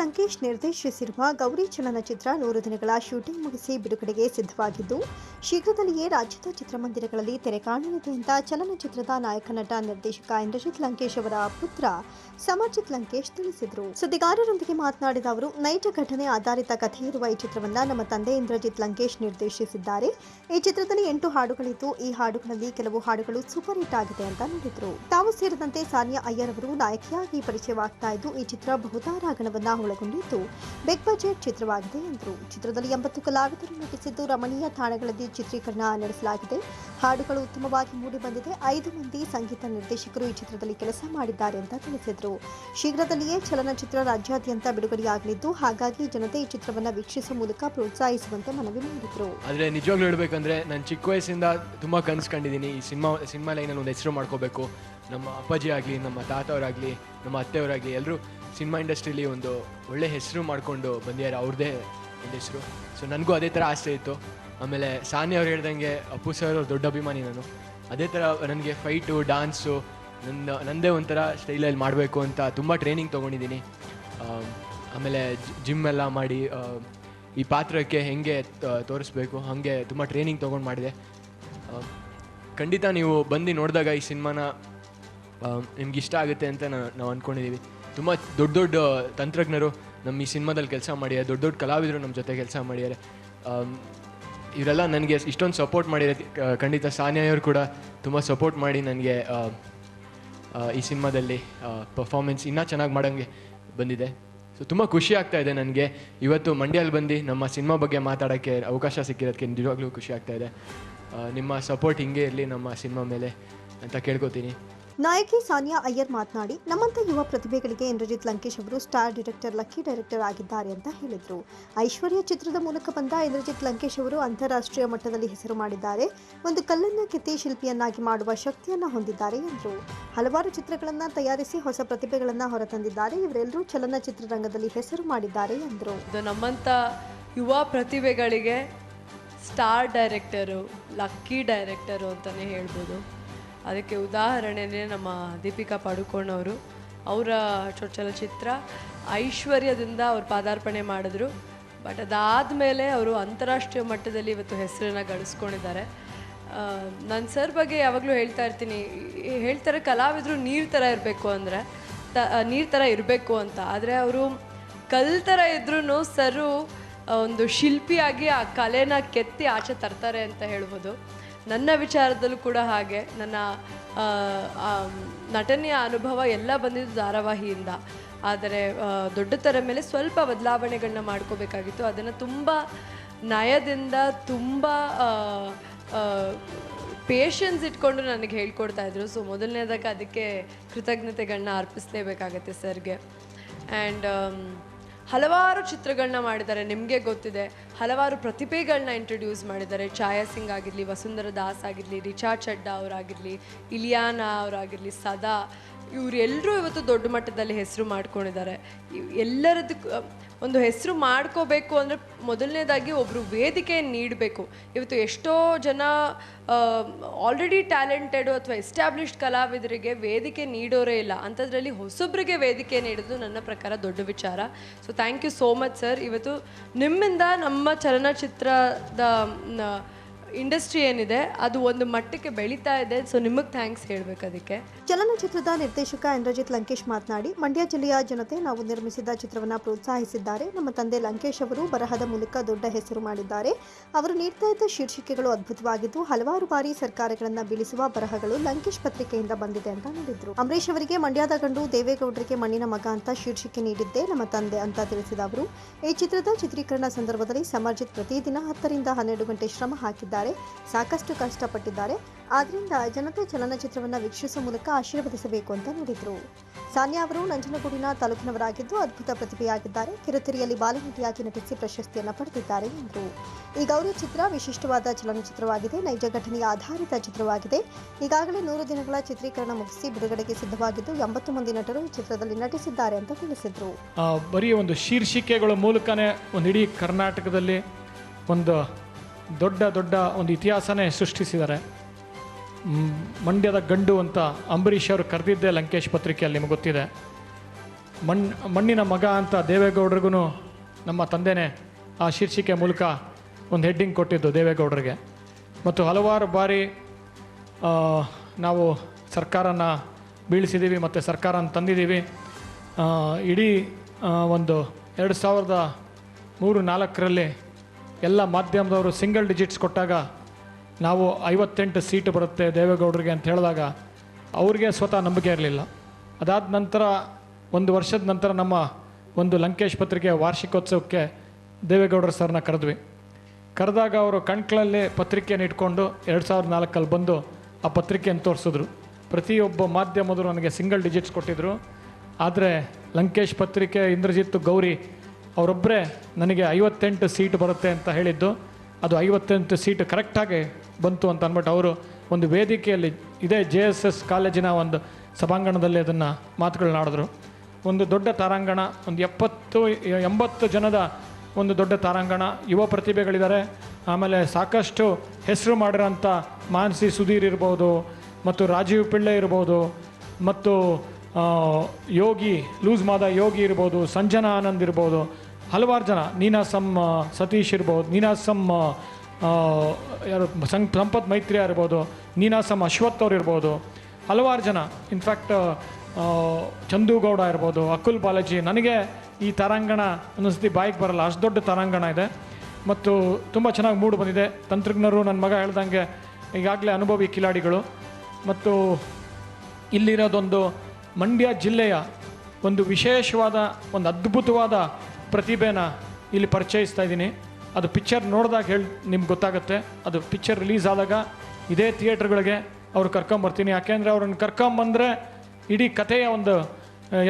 ಲಂಕೇಶ್ ನಿರ್ದೇಶಿಸಿರುವ ಗೌರಿ ಚಲನಚಿತ್ರ ನೂರು ದಿನಗಳ ಶೂಟಿಂಗ್ ಮುಗಿಸಿ ಬಿಡುಗಡೆಗೆ ಸಿದ್ಧವಾಗಿದ್ದು, ಶೀಘ್ರದಲ್ಲಿಯೇ ರಾಜ್ಯದ ಚಿತ್ರಮಂದಿರಗಳಲ್ಲಿ ತೆರೆ ಕಾಣಲಿದೆ ಚಲನಚಿತ್ರದ ನಾಯಕ ನಟ ನಿರ್ದೇಶಕ ಇಂದ್ರಜಿತ್ ಲಂಕೇಶ್ ಅವರ ಪುತ್ರ ಸಮರ್ಜಿತ್ ಲಂಕೇಶ್ ತಿಳಿಸಿದರು. ಸುದ್ದಿಗಾರರೊಂದಿಗೆ ಮಾತನಾಡಿದ ಅವರು, ನೈಜ ಘಟನೆ ಆಧಾರಿತ ಕಥೆ ಇರುವ ಈ ಚಿತ್ರವನ್ನ ನಮ್ಮ ತಂದೆ ಇಂದ್ರಜಿತ್ ಲಂಕೇಶ್ ನಿರ್ದೇಶಿಸಿದ್ದಾರೆ. ಈ ಚಿತ್ರದಲ್ಲಿ ಎಂಟು ಹಾಡುಗಳಿದ್ದು, ಈ ಹಾಡುಗಳಲ್ಲಿ ಕೆಲವು ಹಾಡುಗಳು ಸೂಪರ್ ಹಿಟ್ ಆಗಿದೆ ಅಂತ ನುಡಿದರು. ತಾವು ಸೇರಿದಂತೆ ಸಾನಿಯಾ ಅಯ್ಯರ್ ಅವರು ನಾಯಕಿಯಾಗಿ ಪರಿಚಯವಾಗ್ತಾ ಇದ್ದು, ಈ ಚಿತ್ರ ಬಹುತಾರಾಗಣವನ್ನ ಒಳಗೊಂಡಿದ್ದು. ಬಿಗ್ ಬಜೆಟ್ ಚಿತ್ರವಾಗಿದೆ ಎಂದರು. ಚಿತ್ರದಲ್ಲಿ ಎಂಬತ್ತು ಕಲಾವಿದರು ನಟಿಸಿದ್ದು ರಮಣೀಯ ತಾಣಗಳಲ್ಲಿ ಚಿತ್ರೀಕರಣ ನಡೆಸಲಾಗಿದೆ. ಹಾಡುಗಳು ಉತ್ತಮವಾಗಿ ಮೂಡಿ ಬಂದಿದೆ ಐದು ಮಂದಿ ಸಂಗೀತ ನಿರ್ದೇಶಕರು ಈ ಚಿತ್ರದಲ್ಲಿ ಕೆಲಸ ಮಾಡಿದ್ದಾರೆ ಅಂತ ತಿಳಿಸಿದರು. ಶೀಘ್ರದಲ್ಲಿಯೇ ಚಲನಚಿತ್ರ ರಾಜ್ಯಾದ್ಯಂತ ಬಿಡುಗಡೆಯಾಗಲಿದ್ದು, ಹಾಗಾಗಿ ಜನತೆ ಈ ಚಿತ್ರವನ್ನು ವೀಕ್ಷಿಸುವ ಮೂಲಕ ಪ್ರೋತ್ಸಾಹಿಸುವಂತೆ ಮನವಿ ಮಾಡಿದರು. ಆದರೆ ನಿಜವಾಗ್ಲೂ ಹೇಳಬೇಕಂದ್ರೆ ನಾನು ಚಿಕ್ಕ ವಯಸ್ಸಿಂದ ತುಂಬ ಕನಸು ಕಂಡಿದ್ದೀನಿ. ಈ ಸಿನಿಮಾ ಸಿನಿಮಾ ಲೈನಲ್ಲಿ ಒಂದು ಹೆಸರು ಮಾಡ್ಕೋಬೇಕು. ನಮ್ಮ ಅಪ್ಪಾಜಿ ಆಗಲಿ ನಮ್ಮ ತಾತವರಾಗಲಿ, ನಮ್ಮ ಅತ್ತೆಯವರಾಗಲಿ ಎಲ್ಲರೂ ಸಿನಿಮಾ ಇಂಡಸ್ಟ್ರೀಲಿ ಒಂದು ಒಳ್ಳೆ ಹೆಸರು ಮಾಡಿಕೊಂಡು ಬಂದಿದ್ದಾರೆ ಅವ್ರದ್ದೇ ಒಂದು ಹೆಸರು. ಸೊ ನನಗೂ ಅದೇ ಥರ ಆಸೆ ಇತ್ತು. ಆಮೇಲೆ ಸಾನಿ ಅವ್ರು ಹೇಳ್ದಂಗೆ ಅಪ್ಪು ಸರ್ ಅವ್ರ ದೊಡ್ಡ ಅಭಿಮಾನಿ ನಾನು. ಅದೇ ಥರ ನನಗೆ ಫೈಟು ಡಾನ್ಸು ನನ್ನ ನನ್ನದೇ ಒಂಥರ ಸ್ಟೈಲಲ್ಲಿ ಮಾಡಬೇಕು ಅಂತ ತುಂಬ ಟ್ರೈನಿಂಗ್ ತೊಗೊಂಡಿದ್ದೀನಿ. ಆಮೇಲೆ ಜಿಮ್ ಎಲ್ಲ ಮಾಡಿ ಈ ಪಾತ್ರಕ್ಕೆ ಹೆಂಗೆ ತೋರಿಸ್ಬೇಕು, ಹಾಗೆ ತುಂಬ ಟ್ರೈನಿಂಗ್ ತೊಗೊಂಡು ಮಾಡಿದೆ. ಖಂಡಿತ ನೀವು ಬಂದು ನೋಡಿದಾಗ ಈ ಸಿನಿಮಾನ ನಿಮ್ಗೆ ಇಷ್ಟ ಆಗುತ್ತೆ ಅಂತ ನಾನು ನಾವು ಅಂದ್ಕೊಂಡಿದ್ದೀವಿ ತುಂಬ ದೊಡ್ಡ ದೊಡ್ಡ ತಂತ್ರಜ್ಞರು ನಮ್ಮ ಈ ಸಿನಿಮಾದಲ್ಲಿ ಕೆಲಸ ಮಾಡಿದ್ದಾರೆ, ದೊಡ್ಡ ದೊಡ್ಡ ಕಲಾವಿದರು ನಮ್ಮ ಜೊತೆ ಕೆಲಸ ಮಾಡಿದ್ದಾರೆ. ಇವರೆಲ್ಲ ನನಗೆ ಇಷ್ಟೊಂದು ಸಪೋರ್ಟ್ ಮಾಡಿದೆ ಖಂಡಿತ ಸಾನಿಯಾ ಅವರು ಕೂಡ ತುಂಬ ಸಪೋರ್ಟ್ ಮಾಡಿ ನನಗೆ ಈ ಸಿನಿಮಾದಲ್ಲಿ ಪರ್ಫಾರ್ಮೆನ್ಸ್ ಇನ್ನೂ ಚೆನ್ನಾಗಿ ಮಾಡೋಂಗೆ ಬಂದಿದೆ. ಸೊ ತುಂಬ ಖುಷಿ ಆಗ್ತಾ ಇದೆ ನನಗೆ. ಇವತ್ತು ಮಂಡ್ಯಲ್ಲಿ ಬಂದು ನಮ್ಮ ಸಿನಿಮಾ ಬಗ್ಗೆ ಮಾತಾಡೋಕ್ಕೆ ಅವಕಾಶ ಸಿಕ್ಕಿರೋದಕ್ಕೆ ನಿಜವಾಗ್ಲೂ ಖುಷಿ ಆಗ್ತಾ ಇದೆ. ನಿಮ್ಮ ಸಪೋರ್ಟ್ ಹಿಂಗೆ ಇರಲಿ ನಮ್ಮ ಸಿನಿಮಾ ಮೇಲೆ ಅಂತ ಕೇಳ್ಕೊತೀನಿ. ನಾಯಕಿ ಸಾನಿಯಾ ಅಯ್ಯರ್ ಮಾತನಾಡಿ ನಮ್ಮಂತ ಯುವ ಪ್ರತಿಭೆಗಳಿಗೆ ಇಂದ್ರಜಿತ್ ಲಂಕೇಶ್ ಅವರು ಸ್ಟಾರ್ ಡೈರೆಕ್ಟರ್, ಲಕ್ಕಿ ಡೈರೆಕ್ಟರ್ ಆಗಿದ್ದಾರೆ ಅಂತ ಹೇಳಿದರು. ಐಶ್ವರ್ಯ ಚಿತ್ರದ ಮೂಲಕ ಬಂದ ಇಂದ್ರಜಿತ್ ಲಂಕೇಶ್ ಅವರು ಅಂತಾರಾಷ್ಟ್ರೀಯ ಮಟ್ಟದಲ್ಲಿ ಹೆಸರು ಮಾಡಿದ್ದಾರೆ. ಒಂದು ಕಲ್ಲನ್ನ ಕೆತ್ತಿ ಶಿಲ್ಪಿಯನ್ನಾಗಿ ಮಾಡುವ ಶಕ್ತಿಯನ್ನು ಹೊಂದಿದ್ದಾರೆ ಎಂದರು. ಹಲವಾರು ಚಿತ್ರಗಳನ್ನು ತಯಾರಿಸಿ ಹೊಸ ಪ್ರತಿಭೆಗಳನ್ನು ಹೊರತಂದಿದ್ದಾರೆ. ಇವರೆಲ್ಲರೂ ಚಲನಚಿತ್ರರಂಗದಲ್ಲಿ ಹೆಸರು ಮಾಡಿದ್ದಾರೆ ಎಂದರು. ನಮ್ಮಂಥ ಯುವ ಪ್ರತಿಭೆಗಳಿಗೆ ಸ್ಟಾರ್ ಡೈರೆಕ್ಟರು, ಲಕ್ಕಿ ಡೈರೆಕ್ಟರು ಅಂತಲೇ ಹೇಳ್ಬೋದು. ಅದಕ್ಕೆ ಉದಾಹರಣೆನೇ ನಮ್ಮ ದೀಪಿಕಾ ಪಡುಕೋಣ್ ಅವರು. ಅವರ ಚಲಚಿತ್ರ ಐಶ್ವರ್ಯದಿಂದ ಅವರು ಪಾದಾರ್ಪಣೆ ಮಾಡಿದ್ರು. ಬಟ್ ಅದಾದಮೇಲೆ ಅವರು ಅಂತಾರಾಷ್ಟ್ರೀಯ ಮಟ್ಟದಲ್ಲಿ ಇವತ್ತು ಹೆಸರನ್ನು ಗಳಿಸ್ಕೊಂಡಿದ್ದಾರೆ. ನನ್ನ ಸರ್ ಬಗ್ಗೆ ಯಾವಾಗಲೂ ಹೇಳ್ತಾ ಇರ್ತೀನಿ. ಹೇಳ್ತಾರೆ ಕಲಾವಿದರು ನೀರು ಥರ ಇರಬೇಕು ಅಂದರೆ, ತ ನೀರು ಥರ ಇರಬೇಕು ಅಂತ. ಆದರೆ ಅವರು ಕಲ್ ಥರ ಇದ್ರೂ ಸರು ಒಂದು ಶಿಲ್ಪಿಯಾಗಿ ಆ ಕಲೆನ ಕೆತ್ತಿ ಆಚೆ ತರ್ತಾರೆ ಅಂತ ಹೇಳ್ಬೋದು. ನನ್ನ ವಿಚಾರದಲ್ಲೂ ಕೂಡ ಹಾಗೆ. ನನ್ನ ನಟನೆಯ ಅನುಭವ ಎಲ್ಲ ಬಂದಿದ್ದು ಧಾರಾವಾಹಿಯಿಂದ. ಆದರೆ ದೊಡ್ಡತರ ಮೇಲೆ ಸ್ವಲ್ಪ ಬದಲಾವಣೆಗಳನ್ನ ಮಾಡ್ಕೋಬೇಕಾಗಿತ್ತು. ಅದನ್ನು ತುಂಬ ನಯದಿಂದ ತುಂಬ ಪೇಷನ್ಸ್ ಇಟ್ಕೊಂಡು ನನಗೆ ಹೇಳ್ಕೊಡ್ತಾ ಇದ್ರು. ಸೊ, ಮೊದಲನೇದಾಗ ಅದಕ್ಕೆ ಕೃತಜ್ಞತೆಗಳನ್ನ ಅರ್ಪಿಸಲೇಬೇಕಾಗತ್ತೆ ಸರ್ಗೆ. ಆ್ಯಂಡ್ ಹಲವಾರು ಚಿತ್ರಗಳನ್ನ ಮಾಡಿದ್ದಾರೆ, ನಿಮಗೆ ಗೊತ್ತಿದೆ. ಹಲವಾರು ಪ್ರತಿಭೆಗಳನ್ನ ಇಂಟ್ರೊಡ್ಯೂಸ್ ಮಾಡಿದ್ದಾರೆ. ಛಾಯಾ ಸಿಂಗ್ ಆಗಿರಲಿ, ವಸುಂಧರ ದಾಸ್ ಆಗಿರಲಿ, ರಿಚಾ ಚಡ್ಡಾ ಅವರಾಗಿರಲಿ, ಇಲಿಯಾನಾ ಅವರಾಗಿರಲಿ, ಸದಾ. ಇವರೆಲ್ಲರೂ ಇವತ್ತು ದೊಡ್ಡ ಮಟ್ಟದಲ್ಲಿ ಹೆಸರು ಮಾಡ್ಕೊಂಡಿದ್ದಾರೆ. ಎಲ್ಲರದ್ದು ಒಂದು ಹೆಸರು ಮಾಡ್ಕೋಬೇಕು ಅಂದರೆ ಮೊದಲನೇದಾಗಿ ಒಬ್ಬರು ವೇದಿಕೆ ನೀಡಬೇಕು. ಇವತ್ತು ಎಷ್ಟೋ ಜನ ಆಲ್ರೆಡಿ ಟ್ಯಾಲೆಂಟೆಡು ಅಥವಾ ಎಸ್ಟಾಬ್ಲಿಷ್ಡ್ ಕಲಾವಿದರಿಗೆ ವೇದಿಕೆ ನೀಡೋರೇ ಇಲ್ಲ. ಅಂಥದ್ರಲ್ಲಿ ಹೊಸೊಬ್ಬರಿಗೆ ವೇದಿಕೆ ನೀಡೋದು ನನ್ನ ಪ್ರಕಾರ ದೊಡ್ಡ ವಿಚಾರ. So thank you so much sir ಇವತ್ತು ನಿಮ್ಮಿಂದ ನಮ್ಮ ಚಲನಚಿತ್ರದ ಇಂಡಸ್ಟ್ರಿ ಏನಿದೆ, ಅದು ಒಂದು ಮಟ್ಟಕ್ಕೆ ಬೆಳೀತಾ ಇದೆ. ಸೊ ನಿಮಗೆ ಥ್ಯಾಂಕ್ಸ್ ಹೇಳಬೇಕು ಅದಕ್ಕೆ. ಚಲನಚಿತ್ರದ ನಿರ್ದೇಶಕ ಇಂದ್ರಜಿತ್ ಲಂಕೇಶ್ ಮಾತನಾಡಿ, ಮಂಡ್ಯ ಜಿಲ್ಲೆಯ ಜನತೆ ನಾವು ನಿರ್ಮಿಸಿದ ಚಿತ್ರವನ್ನು ಪ್ರೋತ್ಸಾಹಿಸಿದ್ದಾರೆ. ನಮ್ಮ ತಂದೆ ಲಂಕೇಶ್ ಅವರು ಬರಹದ ಮೂಲಕ ದೊಡ್ಡ ಹೆಸರು ಮಾಡಿದ್ದಾರೆ. ಅವರು ನೀಡ್ತಾ ಇದ್ದ ಶೀರ್ಷಿಕೆಗಳು ಅದ್ಭುತವಾಗಿದ್ದು, ಹಲವಾರು ಬಾರಿ ಸರ್ಕಾರಗಳನ್ನು ಬೀಳಿಸುವ ಬರಹಗಳು ಲಂಕೇಶ್ ಪತ್ರಿಕೆಯಿಂದ ಬಂದಿದೆ ಅಂತ ನೋಡಿದ್ರು. ಅಂಬರೀಶ್ ಅವರಿಗೆ ಮಂಡ್ಯದ ಗಂಡು ದೇವೇಗೌಡರಿಗೆ ಮಣ್ಣಿನ ಮಗ ಅಂತ ಶೀರ್ಷಿಕೆ ನೀಡಿದ್ದೆ, ನಮ್ಮ ತಂದೆ ಅಂತ ತಿಳಿಸಿದ ಅವರು. ಈ ಚಿತ್ರದ ಚಿತ್ರೀಕರಣ ಸಂದರ್ಭದಲ್ಲಿ ಸಮರ್ಜಿತ್ ಪ್ರತಿದಿನ ಹತ್ತರಿಂದ ಹನ್ನೆರಡು ಗಂಟೆ ಶ್ರಮ ಹಾಕಿದ್ದಾರೆ. ಸಾಕಷ್ಟು ಕಷ್ಟಪಟ್ಟಿದ್ದಾರೆ. ಆದ್ದರಿಂದ ಜನತೆ ಚಲನಚಿತ್ರವನ್ನು ವೀಕ್ಷಿಸುವ ಮೂಲಕ ಆಶೀರ್ವದಿಸಬೇಕು ಅಂತ ನುಡಿದ್ರು. ಸಾನ್ಯಾ ಅವರು ನಂಜನಗೂಡಿನ ತಾಲೂಕಿನವರಾಗಿದ್ದು ಅದ್ಭುತ ಪ್ರತಿಭೆಯಾಗಿದ್ದಾರೆ. ಕಿರುತೆರೆಯಲ್ಲಿ ಬಾಲನಟಿಯಾಗಿ ನಟಿಸಿ ಪ್ರಶಸ್ತಿಯನ್ನು ಪಡೆದಿದ್ದಾರೆ ಎಂದರು. ಈ ಗೌರವ ಚಿತ್ರ ವಿಶಿಷ್ಟವಾದ ಚಲನಚಿತ್ರವಾಗಿದೆ. ನೈಜ ಘಟನೆಯ ಆಧಾರಿತ ಚಿತ್ರವಾಗಿದೆ. ಈಗಾಗಲೇ ನೂರು ದಿನಗಳ ಚಿತ್ರೀಕರಣ ಮುಗಿಸಿ ಬಿಡುಗಡೆಗೆ ಸಿದ್ಧವಾಗಿದ್ದು ಎಂಬತ್ತು ಮಂದಿ ನಟರು ಈ ಚಿತ್ರದಲ್ಲಿ ನಟಿಸಿದ್ದಾರೆ ಅಂತ ತಿಳಿಸಿದರು. ಬರೀ ಒಂದು ಶೀರ್ಷಿಕೆಗಳ ಮೂಲಕನೇ ಒಂದು ಇಡೀ ಕರ್ನಾಟಕದಲ್ಲಿ ಒಂದು ದೊಡ್ಡ ದೊಡ್ಡ ಒಂದು ಇತಿಹಾಸನೇ ಸೃಷ್ಟಿಸಿದ್ದಾರೆ. ಮಂಡ್ಯದ ಗಂಡು ಅಂತ ಅಂಬರೀಷ್ ಅವರು ಕರೆದಿದ್ದೇ ಲಂಕೇಶ್ ಪತ್ರಿಕೆಯಲ್ಲಿ ನಿಮಗೆ ಗೊತ್ತಿದೆ. ಮಣ್, ಮಣ್ಣಿನ ಮಗ ಅಂತ ದೇವೇಗೌಡ್ರಿಗೂ ನಮ್ಮ ತಂದೆನೇ ಆ ಶೀರ್ಷಿಕೆ ಮೂಲಕ ಒಂದು ಹೆಡ್ಡಿಂಗ್ ಕೊಟ್ಟಿದ್ದು ದೇವೇಗೌಡರಿಗೆ. ಮತ್ತು ಹಲವಾರು ಬಾರಿ ನಾವು ಸರ್ಕಾರನ ಬೀಳಿಸಿದ್ದೀವಿ ಮತ್ತು ಸರ್ಕಾರನ ತಂದಿದ್ದೀವಿ. ಇಡೀ ಒಂದು ಎರಡು ಸಾವಿರದ ಮೂರು ನಾಲ್ಕರಲ್ಲಿ ಎಲ್ಲ ಮಾಧ್ಯಮದವರು ಸಿಂಗಲ್ ಡಿಜಿಟ್ಸ್ ಕೊಟ್ಟಾಗ ನಾವು ಐವತ್ತೆಂಟು ಸೀಟು ಬರುತ್ತೆ ದೇವೇಗೌಡರಿಗೆ ಅಂತ ಹೇಳಿದಾಗ ಅವ್ರಿಗೆ ಸ್ವತಃ ನಂಬಿಕೆ ಇರಲಿಲ್ಲ. ಅದಾದ ನಂತರ ಒಂದು ವರ್ಷದ ನಂತರ ನಮ್ಮ ಒಂದು ಲಂಕೇಶ್ ಪತ್ರಿಕೆ ವಾರ್ಷಿಕೋತ್ಸವಕ್ಕೆ ದೇವೇಗೌಡರ ಸರ್ನ ಕರೆದ್ವಿ. ಕರೆದಾಗ ಅವರು ಕಣ್ಕಳಲ್ಲಿ ಪತ್ರಿಕೆಯನ್ನು ಇಟ್ಕೊಂಡು ಎರಡು ಸಾವಿರದ ನಾಲ್ಕಲ್ಲಿ ಬಂದು ಆ ಪತ್ರಿಕೆಯನ್ನು ತೋರಿಸಿದ್ರು. ಪ್ರತಿಯೊಬ್ಬ ಮಾಧ್ಯಮದರು ನನಗೆ ಸಿಂಗಲ್ ಡಿಜಿಟ್ಸ್ ಕೊಟ್ಟಿದ್ದರು ಆದರೆ ಲಂಕೇಶ್ ಪತ್ರಿಕೆ ಇಂದ್ರಜಿತ್ ಗೌರಿ ಅವರೊಬ್ಬರೇ ನನಗೆ ಐವತ್ತೆಂಟು ಸೀಟ್ ಬರುತ್ತೆ ಅಂತ ಹೇಳಿದ್ದು. ಅದು ಐವತ್ತೆಂಟು ಸೀಟ್ ಕರೆಕ್ಟಾಗಿ ಬಂತು ಅಂತ ಅಂದ್ಬಿಟ್ಟು ಅವರು ಒಂದು ವೇದಿಕೆಯಲ್ಲಿ ಇದೇ ಜೆ ಎಸ್ ಎಸ್ ಕಾಲೇಜಿನ ಒಂದು ಸಭಾಂಗಣದಲ್ಲಿ ಅದನ್ನು ಮಾತುಗಳನ್ನಾಡಿದ್ರು ಒಂದು ದೊಡ್ಡ ತಾರಾಂಗಣ, ಒಂದು ಎಪ್ಪತ್ತು, ಎಂಬತ್ತು ಜನದ ಒಂದು ದೊಡ್ಡ ತಾರಾಂಗಣ, ಯುವ ಪ್ರತಿಭೆಗಳಿದ್ದಾರೆ. ಆಮೇಲೆ ಸಾಕಷ್ಟು ಹೆಸರು ಮಾಡಿರೋಂಥ ಮಾನಸಿ ಸುಧೀರ್ ಇರ್ಬೋದು, ಮತ್ತು ರಾಜೀವ್ ಪಿಳ್ಳೆ ಇರ್ಬೋದು, ಮತ್ತು ಯೋಗಿ, ಲೂಸ್ ಮಾದ ಯೋಗಿ ಇರ್ಬೋದು, ಸಂಜನಾ ಆನಂದ್ ಇರ್ಬೋದು ಹಲವಾರು ಜನ ನೀನಾಸಮ್ ಸತೀಶ್ ಇರ್ಬೋದು ನೀನಾಸಮ್ ಯಾರು ಸಂ ಸಂಪತ್ ಮೈತ್ರಿಯ ಇರ್ಬೋದು ನೀನಾಸಮ್ ಅಶ್ವಥ್ ಅವ್ರು ಇರ್ಬೋದು, ಹಲವಾರು ಜನ. ಇನ್ಫ್ಯಾಕ್ಟ್ ಚಂದುಗೌಡ ಇರ್ಬೋದು, ಅಕುಲ್ ಬಾಲಾಜಿ, ನನಗೆ ಈ ತರಾಂಗಣ ಒಂದೊಂದ್ಸತಿ ಬಾಯಿಗೆ ಬರಲ್ಲ, ಅಷ್ಟು ದೊಡ್ಡ ತರಾಂಗಣ ಇದೆ. ಮತ್ತು ತುಂಬ ಚೆನ್ನಾಗಿ ಮೂಡ್ ಬಂದಿದೆ. ತಂತ್ರಜ್ಞರು ನನ್ನ ಮಗ ಹೇಳ್ದಂಗೆ ಈಗಾಗಲೇ ಅನುಭವಿ ಕಿಲಾಡಿಗಳು. ಮತ್ತು ಇಲ್ಲಿರೋದೊಂದು ಮಂಡ್ಯ ಜಿಲ್ಲೆಯ ಒಂದು ವಿಶೇಷವಾದ, ಒಂದು ಅದ್ಭುತವಾದ ಪ್ರತಿಭೆನ ಇಲ್ಲಿ ಪರಿಚಯಿಸ್ತಾ ಇದ್ದೀನಿ. ಅದು ಪಿಕ್ಚರ್ ನೋಡಿದಾಗ ಹೇಳಿ ನಿಮ್ಗೆ ಗೊತ್ತಾಗುತ್ತೆ. ಅದು ಪಿಕ್ಚರ್ ರಿಲೀಸ್ ಆದಾಗ ಇದೇ ಥಿಯೇಟ್ರ್ಗಳಿಗೆ ಅವ್ರು ಕರ್ಕೊಂಬರ್ತೀನಿ. ಯಾಕೆಂದರೆ ಅವ್ರನ್ನ ಕರ್ಕೊಂಬಂದರೆ ಇಡೀ ಕಥೆಯ ಒಂದು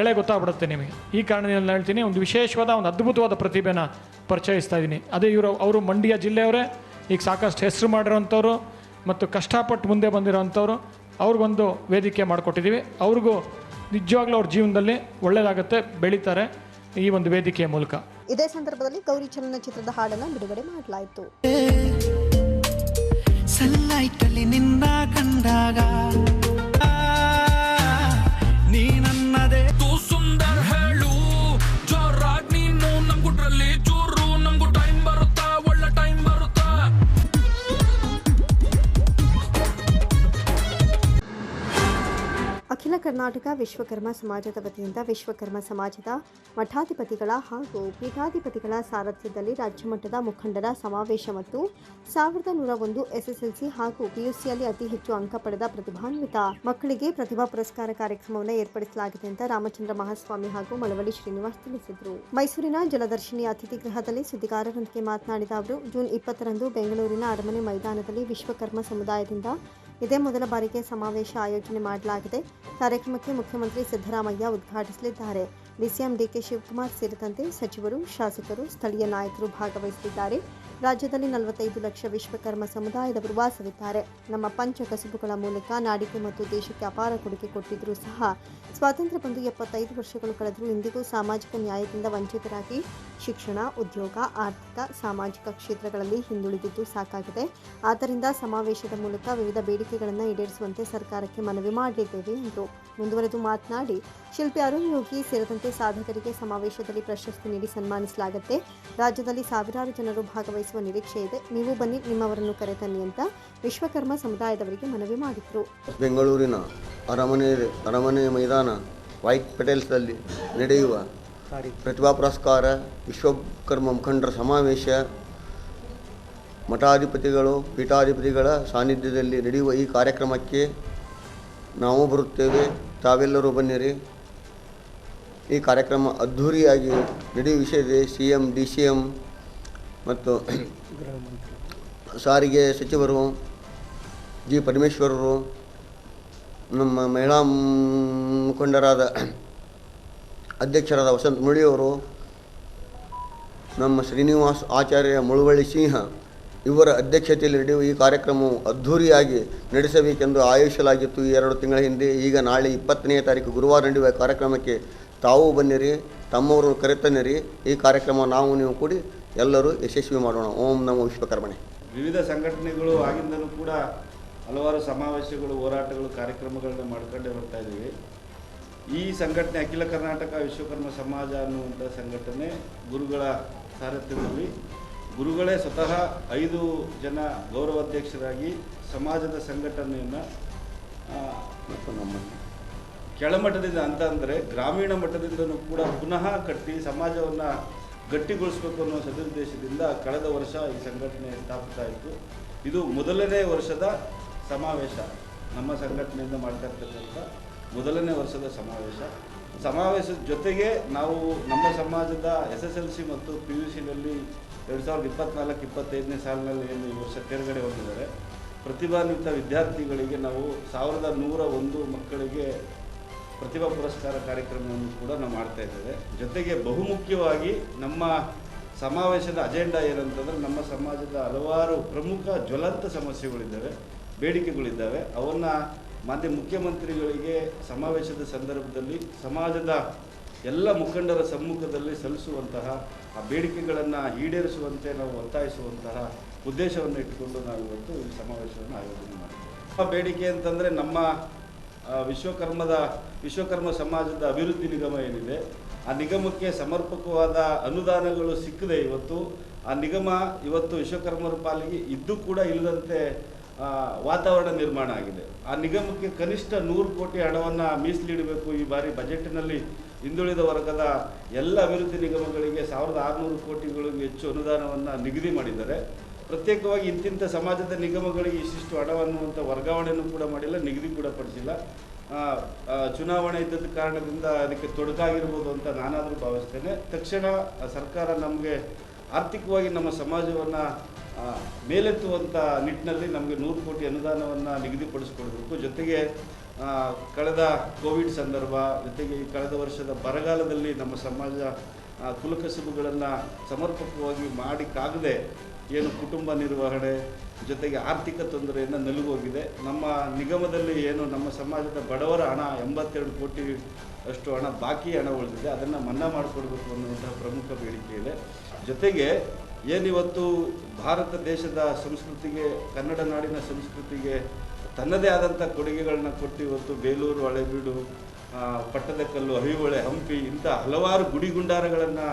ಎಳೆ ಗೊತ್ತಾಗ್ಬಿಡುತ್ತೆ ನಿಮಗೆ. ಈ ಕಾರಣದಿಂದ ಹೇಳ್ತೀನಿ, ಒಂದು ವಿಶೇಷವಾದ, ಒಂದು ಅದ್ಭುತವಾದ ಪ್ರತಿಭೆನ ಪರಿಚಯಿಸ್ತಾ ಇದ್ದೀನಿ. ಅದೇ ಇವರು, ಅವರು ಮಂಡ್ಯ ಜಿಲ್ಲೆಯವರೇ. ಈಗ ಸಾಕಷ್ಟು ಹೆಸರು ಮಾಡಿರೋಂಥವ್ರು ಮತ್ತು ಕಷ್ಟಪಟ್ಟು ಮುಂದೆ ಬಂದಿರೋವಂಥವ್ರು. ಅವ್ರಿಗೊಂದು ವೇದಿಕೆ ಮಾಡಿಕೊಟ್ಟಿದ್ದೀವಿ. ಅವ್ರಿಗೂ ನಿಜವಾಗ್ಲೂ ಅವ್ರ ಜೀವನದಲ್ಲಿ ಒಳ್ಳೆಯದಾಗುತ್ತೆ ಬೆಳೀತಾರೆ. ಈ ಒಂದು ವೇದಿಕೆಯ ಮೂಲಕ. ಇದೇ ಸಂದರ್ಭದಲ್ಲಿ ಗೌರಿ ಚಲನಚಿತ್ರದ ಹಾಡನ್ನು ಬಿಡುಗಡೆ ಮಾಡಲಾಯಿತು. ನಿನ್ನ ಕಂಡಾಗ ಕರ್ನಾಟಕ ವಿಶ್ವಕರ್ಮ ಸಮಾಜದ ವತಿಯಿಂದ ವಿಶ್ವಕರ್ಮ ಸಮಾಜದ ಮಠಾಧಿಪತಿಗಳ ಹಾಗೂ ಪೀಠಾಧಿಪತಿಗಳ ಸಾರಥ್ಯದಲ್ಲಿ ರಾಜ್ಯಮಟ್ಟದ ಮುಖಂಡರ ಸಮಾವೇಶ ಮತ್ತು ಸಾವಿರದ ನೂರ ಒಂದು ಎಸ್ಎಸ್ಎಲ್ಸಿ ಹಾಗೂ ಪಿಯುಸಿಯಲ್ಲಿ ಅತಿ ಹೆಚ್ಚು ಅಂಕ ಪಡೆದ ಪ್ರತಿಭಾನ್ವಿತ ಮಕ್ಕಳಿಗೆ ಪ್ರತಿಭಾ ಪುರಸ್ಕಾರ ಕಾರ್ಯಕ್ರಮವನ್ನು ಏರ್ಪಡಿಸಲಾಗಿದೆ ಅಂತ ರಾಮಚಂದ್ರ ಮಹಾಸ್ವಾಮಿ ಹಾಗೂ ಮಳವಳ್ಳಿ ಶ್ರೀನಿವಾಸ್ ತಿಳಿಸಿದರು. ಮೈಸೂರಿನ ಜಲದರ್ಶಿನಿ ಅತಿಥಿ ಗೃಹದಲ್ಲಿ ಸುದ್ದಿಗಾರರೊಂದಿಗೆ ಮಾತನಾಡಿದ ಅವರು, ಜೂನ್ ಇಪ್ಪತ್ತರಂದು ಬೆಂಗಳೂರಿನ ಅರಮನೆ ಮೈದಾನದಲ್ಲಿ ವಿಶ್ವಕರ್ಮ ಸಮುದಾಯದಿಂದ ಇದೇ ಮೊದಲ ಬಾರಿಗೆ ಸಮಾವೇಶ ಆಯೋಜನೆ ಮಾಡಲಾಗಿದೆ. ಕಾರ್ಯಕ್ರಮಕ್ಕೆ ಮುಖ್ಯಮಂತ್ರಿ ಸಿದ್ದರಾಮಯ್ಯ ಉದ್ಘಾಟಿಸಲಿದ್ದಾರೆ. ಡಿಸಿಎಂ ಡಿಕೆ ಶಿವಕುಮಾರ್ ಸೇರಿದಂತೆ ಸಚಿವರು, ಶಾಸಕರು, ಸ್ಥಳೀಯ ನಾಯಕರು ಭಾಗವಹಿಸಲಿದ್ದಾರೆ. ರಾಜ್ಯದಲ್ಲಿ ನಲವತ್ತೈದು ಲಕ್ಷ ವಿಶ್ವಕರ್ಮ ಸಮುದಾಯದವರು ವಾಸವಿದ್ದಾರೆ ನಮ್ಮ ಪಂಚ ಕಸುಬುಗಳ ಮೂಲಕ ನಾಡಿಗೆ ಮತ್ತು ದೇಶಕ್ಕೆ ಅಪಾರ ಕೊಡುಗೆ ಕೊಟ್ಟಿದ್ದರೂ ಸಹ ಸ್ವಾತಂತ್ರ್ಯ ಬಂದು ಎಪ್ಪತ್ತೈದು ವರ್ಷಗಳು ಕಳೆದರೂ ಇಂದಿಗೂ ಸಾಮಾಜಿಕ ನ್ಯಾಯದಿಂದ ವಂಚಿತರಾಗಿ ಶಿಕ್ಷಣ, ಉದ್ಯೋಗ, ಆರ್ಥಿಕ, ಸಾಮಾಜಿಕ ಕ್ಷೇತ್ರಗಳಲ್ಲಿ ಹಿಂದುಳಿದಿದ್ದು ಸಾಕಾಗಿದೆ. ಆದ್ದರಿಂದ ಸಮಾವೇಶದ ಮೂಲಕ ವಿವಿಧ ಬೇಡಿಕೆಗಳನ್ನು ಈಡೇರಿಸುವಂತೆ ಸರ್ಕಾರಕ್ಕೆ ಮನವಿ ಮಾಡಲಿದ್ದೇವೆ ಎಂದರು. ಮುಂದುವರೆದು ಮಾತನಾಡಿ, ಶಿಲ್ಪಿ ಅರುಣ್ ಯೋಗಿ ಸೇರಿದಂತೆ ಸಾಧಕರಿಗೆ ಸಮಾವೇಶದಲ್ಲಿ ಪ್ರಶಸ್ತಿ ನೀಡಿ ಸನ್ಮಾನಿಸಲಾಗುತ್ತೆ. ರಾಜ್ಯದಲ್ಲಿ ಸಾವಿರಾರು ಜನರು ಭಾಗವಹಿಸುವ ನಿರೀಕ್ಷೆ ಇದೆ. ನೀವು ಬನ್ನಿ, ನಿಮ್ಮವರನ್ನು ಕರೆತನ್ನಿ ಅಂತ ವಿಶ್ವಕರ್ಮ ಸಮುದಾಯದವರಿಗೆ ಮನವಿ ಮಾಡಿದರು. ಬೆಂಗಳೂರಿನ ಅರಮನೆ ಅರಮನೆ ಮೈದಾನ, ವೈಟ್ ಪೆಟೇಲ್ಸ್ನಲ್ಲಿ ನಡೆಯುವ ಪ್ರತಿಭಾ ಪುರಸ್ಕಾರ, ವಿಶ್ವಕರ್ಮ ಮುಖಂಡರ ಸಮಾವೇಶ, ಮಠಾಧಿಪತಿಗಳು, ಪೀಠಾಧಿಪತಿಗಳ ಸಾನ್ನಿಧ್ಯದಲ್ಲಿ ನಡೆಯುವ ಈ ಕಾರ್ಯಕ್ರಮಕ್ಕೆ ನಾವು ಬರುತ್ತೇವೆ. ತಾವೆಲ್ಲರೂ ಬನ್ನಿರಿ. ಈ ಕಾರ್ಯಕ್ರಮ ಅದ್ಧೂರಿಯಾಗಿ ನಡೆಯುವ ವಿಷಯದಲ್ಲಿ C M D C M ಮತ್ತು ಸಾರಿಗೆ ಸಚಿವರು, ಜಿ ಪರಮೇಶ್ವರರು, ನಮ್ಮ ಮಹಿಳಾ ಮುಖಂಡರಾದ ಅಧ್ಯಕ್ಷರಾದ ವಸಂತ ಮುಳಿಯವರು ನಮ್ಮ ಶ್ರೀನಿವಾಸ್ ಆಚಾರ್ಯ ಮುಳುವಳ್ಳಿ ಸಿಂಹ ಇವರ ಅಧ್ಯಕ್ಷತೆಯಲ್ಲಿ ನಡೆಯುವ ಈ ಕಾರ್ಯಕ್ರಮವು ಅದ್ಧೂರಿಯಾಗಿ ನಡೆಸಬೇಕೆಂದು ಆಯೋಜಿಸಲಾಗಿತ್ತು. ಈ ಎರಡು ತಿಂಗಳ ಹಿಂದೆ ಈಗ ನಾಳೆ ಇಪ್ಪತ್ತನೇ ತಾರೀಕು ಗುರುವಾರ ನಡೆಯುವ ಕಾರ್ಯಕ್ರಮಕ್ಕೆ ತಾವು ಬನ್ನಿರಿ ತಮ್ಮವರು ಕರೆತನ್ನಿರಿ. ಈ ಕಾರ್ಯಕ್ರಮ ನಾವು, ನೀವು ಕೂಡಿ ಎಲ್ಲರೂ ಯಶಸ್ವಿ ಮಾಡೋಣ. ಓಂ ನಮೋ ವಿಶ್ವಕರ್ಮಣೆ. ವಿವಿಧ ಸಂಘಟನೆಗಳು ಆಗಿಂದಲೂ ಕೂಡ ಹಲವಾರು ಸಮಾವೇಶಗಳು, ಹೋರಾಟಗಳು, ಕಾರ್ಯಕ್ರಮಗಳನ್ನ ಮಾಡ್ಕೊಂಡೇ ಬರ್ತಾ ಇದ್ದೀವಿ. ಈ ಸಂಘಟನೆ ಅಖಿಲ ಕರ್ನಾಟಕ ವಿಶ್ವಕರ್ಮ ಸಮಾಜ ಅನ್ನುವಂಥ ಸಂಘಟನೆ ಗುರುಗಳ ಸಾರಥ್ಯದಲ್ಲಿ ಗುರುಗಳೇ ಸ್ವತಃ ಐದು ಜನ ಗೌರವಾಧ್ಯಕ್ಷರಾಗಿ ಸಮಾಜದ ಸಂಘಟನೆಯನ್ನು ಮತ್ತು ನಮ್ಮ ಕೆಳಮಟ್ಟದಿಂದ ಅಂತ ಅಂದರೆ ಗ್ರಾಮೀಣ ಮಟ್ಟದಿಂದಲೂ ಕೂಡ ಪುನಃ ಕಟ್ಟಿ ಸಮಾಜವನ್ನು ಗಟ್ಟಿಗೊಳಿಸಬೇಕು ಅನ್ನೋ ಸದುದ್ದೇಶದಿಂದ ಕಳೆದ ವರ್ಷ ಈ ಸಂಘಟನೆ ಸ್ಥಾಪಿತ ಇತ್ತು ಇದು ಮೊದಲನೇ ವರ್ಷದ ಸಮಾವೇಶ ನಮ್ಮ ಸಂಘಟನೆಯಿಂದ ಮಾಡ್ತಾ ಇರ್ತಕ್ಕಂಥ ಮೊದಲನೇ ವರ್ಷದ ಸಮಾವೇಶ. ಸಮಾವೇಶದ ಜೊತೆಗೆ ನಾವು ನಮ್ಮ ಸಮಾಜದ ಎಸ್ ಎಸ್ ಎಲ್ ಸಿ ಮತ್ತು ಪಿ ಯು ಸಿನಲ್ಲಿ ಎರಡು ಸಾವಿರದ ಇಪ್ಪತ್ನಾಲ್ಕು, ಇಪ್ಪತ್ತೈದನೇ ಸಾಲಿನಲ್ಲಿ ಏನು ಈ ವರ್ಷ ತೇರ್ಗಡೆ ಹೋಗಿದ್ದಾರೆ. ಪ್ರತಿಭಾನ್ವಿತ ವಿದ್ಯಾರ್ಥಿಗಳಿಗೆ ನಾವು ಸಾವಿರದ ನೂರ ಒಂದು ಮಕ್ಕಳಿಗೆ ಪ್ರತಿಭಾ ಪುರಸ್ಕಾರ ಕಾರ್ಯಕ್ರಮವನ್ನು ಕೂಡ ನಾವು ಮಾಡ್ತಾ ಇದ್ದೇವೆ. ಜೊತೆಗೆ ಬಹುಮುಖ್ಯವಾಗಿ ನಮ್ಮ ಸಮಾವೇಶದ ಅಜೆಂಡಾ ಏನಂತಂದರೆ ನಮ್ಮ ಸಮಾಜದ ಹಲವಾರು ಪ್ರಮುಖ ಜ್ವಲಂತ ಸಮಸ್ಯೆಗಳಿದ್ದಾವೆ, ಬೇಡಿಕೆಗಳಿದ್ದಾವೆ. ಅವನ್ನು ಮಾನ್ಯ ಮುಖ್ಯಮಂತ್ರಿಗಳಿಗೆ ಸಮಾವೇಶದ ಸಂದರ್ಭದಲ್ಲಿ ಸಮಾಜದ ಎಲ್ಲ ಮುಖಂಡರ ಸಮ್ಮುಖದಲ್ಲಿ ಸಲ್ಲಿಸುವಂತಹ ಆ ಬೇಡಿಕೆಗಳನ್ನು ಈಡೇರಿಸುವಂತೆ ನಾವು ಒತ್ತಾಯಿಸುವಂತಹ ಉದ್ದೇಶವನ್ನು ಇಟ್ಟುಕೊಂಡು ನಾವು ಇವತ್ತು ಈ ಸಮಾವೇಶವನ್ನು ಆಯೋಜನೆ ಮಾಡಿದ್ದೇವೆ. ಆ ಬೇಡಿಕೆ ಅಂತಂದರೆ ನಮ್ಮ ವಿಶ್ವಕರ್ಮದ, ವಿಶ್ವಕರ್ಮ ಸಮಾಜದ ಅಭಿವೃದ್ಧಿ ನಿಗಮ ಏನಿದೆ, ಆ ನಿಗಮಕ್ಕೆ ಸಮರ್ಪಕವಾದ ಅನುದಾನಗಳು ಸಿಕ್ಕದೆ ಇವತ್ತು, ಆ ನಿಗಮ ಇವತ್ತು ವಿಶ್ವಕರ್ಮರ ಪಾಲಿಗೆ ಇದ್ದು ಕೂಡ ಇಲ್ಲದಂತೆ ವಾತಾವರಣ ನಿರ್ಮಾಣ ಆಗಿದೆ. ಆ ನಿಗಮಕ್ಕೆ ಕನಿಷ್ಠ ನೂರು ಕೋಟಿ ಹಣವನ್ನು ಮೀಸಲಿಡಬೇಕು ಈ ಬಾರಿ ಬಜೆಟ್ನಲ್ಲಿ ಹಿಂದುಳಿದ ವರ್ಗದ ಎಲ್ಲ ಅಭಿವೃದ್ಧಿ ನಿಗಮಗಳಿಗೆ ಸಾವಿರದ ಆರುನೂರು ಕೋಟಿಗಳಿಗೂ ಹೆಚ್ಚು ಅನುದಾನವನ್ನು ನಿಗದಿ ಮಾಡಿದ್ದಾರೆ. ಪ್ರತ್ಯೇಕವಾಗಿ ಇಂತಿಂಥ ಸಮಾಜದ ನಿಗಮಗಳಿಗೆ ಇಷ್ಟಿಷ್ಟು ಹಣ ಅನ್ನುವಂಥ ವರ್ಗಾವಣೆಯನ್ನು ಕೂಡ ಮಾಡಿಲ್ಲ, ನಿಗದಿ ಕೂಡ ಪಡಿಸಿಲ್ಲ. ಚುನಾವಣೆ ಇದ್ದದ ಕಾರಣದಿಂದ ಅದಕ್ಕೆ ತೊಡಕಾಗಿರ್ಬೋದು ಅಂತ ನಾನಾದರೂ ಭಾವಿಸ್ತೇನೆ. ತಕ್ಷಣ ಸರ್ಕಾರ ನಮಗೆ ಆರ್ಥಿಕವಾಗಿ ನಮ್ಮ ಸಮಾಜವನ್ನು ಮೇಲೆತ್ತುವಂಥ ನಿಟ್ಟಿನಲ್ಲಿ ನಮಗೆ ನೂರು ಕೋಟಿ ಅನುದಾನವನ್ನು ನಿಗದಿಪಡಿಸ್ಕೊಡ್ಬೇಕು. ಜೊತೆಗೆ ಕಳೆದ ಕೋವಿಡ್ ಸಂದರ್ಭ, ಜೊತೆಗೆ ಕಳೆದ ವರ್ಷದ ಬರಗಾಲದಲ್ಲಿ ನಮ್ಮ ಸಮಾಜ ಕುಲಕಸುಬುಗಳನ್ನು ಸಮರ್ಪಕವಾಗಿ ಮಾಡಿಕ್ಕಾಗದೆ ಏನು ಕುಟುಂಬ ನಿರ್ವಹಣೆ, ಜೊತೆಗೆ ಆರ್ಥಿಕ ತೊಂದರೆಯನ್ನು ನಲುಗೋಗಿದೆ. ನಮ್ಮ ನಿಗಮದಲ್ಲಿ ಏನು ನಮ್ಮ ಸಮಾಜದ ಬಡವರ ಹಣ ಎಂಬತ್ತೆರಡು ಕೋಟಿ ಅಷ್ಟು ಹಣ ಬಾಕಿ ಹಣ ಉಳಿದಿದೆ. ಅದನ್ನು ಮನ್ನಾ ಮಾಡಿಕೊಡ್ಬೇಕು ಅನ್ನುವಂತಹ ಪ್ರಮುಖ ಬೇಡಿಕೆ ಇದೆ. ಜೊತೆಗೆ ಏನಿವತ್ತು ಭಾರತ ದೇಶದ ಸಂಸ್ಕೃತಿಗೆ, ಕನ್ನಡ ನಾಡಿನ ಸಂಸ್ಕೃತಿಗೆ ತನ್ನದೇ ಆದಂಥ ಕೊಡುಗೆಗಳನ್ನ ಕೊಟ್ಟು ಇವತ್ತು ಬೇಲೂರು ಹಳೆಬೀಡು ಪಟ್ಟದಕಲ್ಲು ಹರಿಹೊಳೆ ಹಂಪಿ ಇಂಥ ಹಲವಾರು ಗುಡಿಗುಂಡಾರಗಳನ್ನು